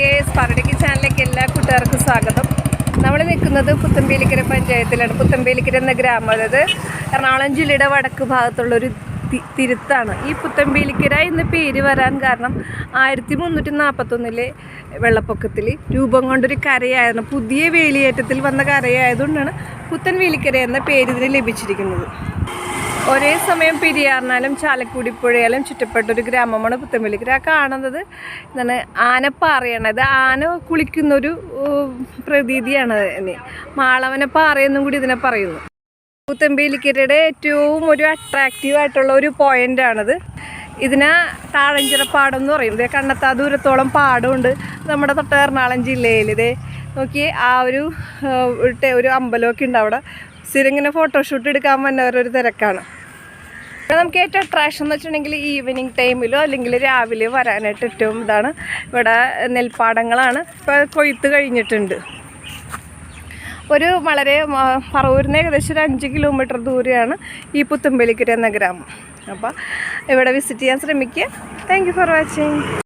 സ്പർഡിക്ക് ചാനലിലേക്ക് എല്ലാ കൂട്ടുകാർക്കും സ്വാഗതം. നമ്മൾ നിൽക്കുന്നത് പുത്തമ്പേലിക്കര പഞ്ചായത്തിലാണ്. പുത്തമ്പേലിക്കര എന്ന ഗ്രാമം അതായത് എറണാകുളം ജില്ലയുടെ വടക്ക് ഭാഗത്തുള്ളൊരു തിരുത്താണ്. ഈ പുത്തമ്പേലിക്കര എന്ന പേര് വരാൻ കാരണം ആയിരത്തി മുന്നൂറ്റി നാൽപ്പത്തൊന്നിലെ വെള്ളപ്പൊക്കത്തിൽ രൂപം കൊണ്ടൊരു കരയായിരുന്നു. പുതിയ വേലിയേറ്റത്തിൽ വന്ന കരയായതുകൊണ്ടാണ് പുത്തൻവേലിക്കര എന്ന പേര് ഇതിന് ലഭിച്ചിരിക്കുന്നത്. ഒരേ സമയം പെരിയാറിനാലും ചാലക്കുടി പുഴയാലും ചുറ്റപ്പെട്ട ഒരു ഗ്രാമമാണ് പുത്തമ്പലിക്കര കാണുന്നത് എന്താണ്? ആനപ്പാറയാണ് അത് ആന കുളിക്കുന്നൊരു പ്രതീതിയാണ് ഇനി. മാളവന പാറയെന്നും കൂടി ഇതിനെ പറയുന്നു. പുത്തമ്പേലിക്കരയുടെ ഏറ്റവും ഒരു അട്രാക്റ്റീവ് ആയിട്ടുള്ള ഒരു പോയിന്റ് ആണിത്. ഇതിനെ താഴഞ്ചിറ പാടം എന്ന് പറയും. ഇതേ കണ്ണത്താ ദൂരത്തോളം പാടമുണ്ട്. നമ്മുടെ തൊട്ട് എറണാകുളം ജില്ലയിൽ ഇതേ നോക്കി ആ ഒരു ഒരു അമ്പലമൊക്കെ ഉണ്ട് അവിടെ. സ്ഥിരം ഇങ്ങനെ ഫോട്ടോഷൂട്ട് എടുക്കാൻ വന്നവരൊരു തിരക്കാണ്. നമുക്ക് ഏറ്റവും അട്രാക്ഷൻ എന്ന് വെച്ചിട്ടുണ്ടെങ്കിൽ ഈവനിങ് ടൈമിലോ അല്ലെങ്കിൽ രാവിലെ വരാനായിട്ട് ഏറ്റവും ഇതാണ് ഇവിടെ നെൽപ്പാടങ്ങളാണ്. ഇപ്പോൾ കൊയ്ത്ത് കഴിഞ്ഞിട്ടുണ്ട്. ഒരു വളരെ പറവൂരിന് ഏകദേശം ഒരു അഞ്ച് കിലോമീറ്റർ ദൂരെയാണ് ഈ പുത്തുമ്പലിക്കര എന്ന ഗ്രാമം. അപ്പോൾ ഇവിടെ വിസിറ്റ് ചെയ്യാൻ ശ്രമിക്കുക. Thank for watching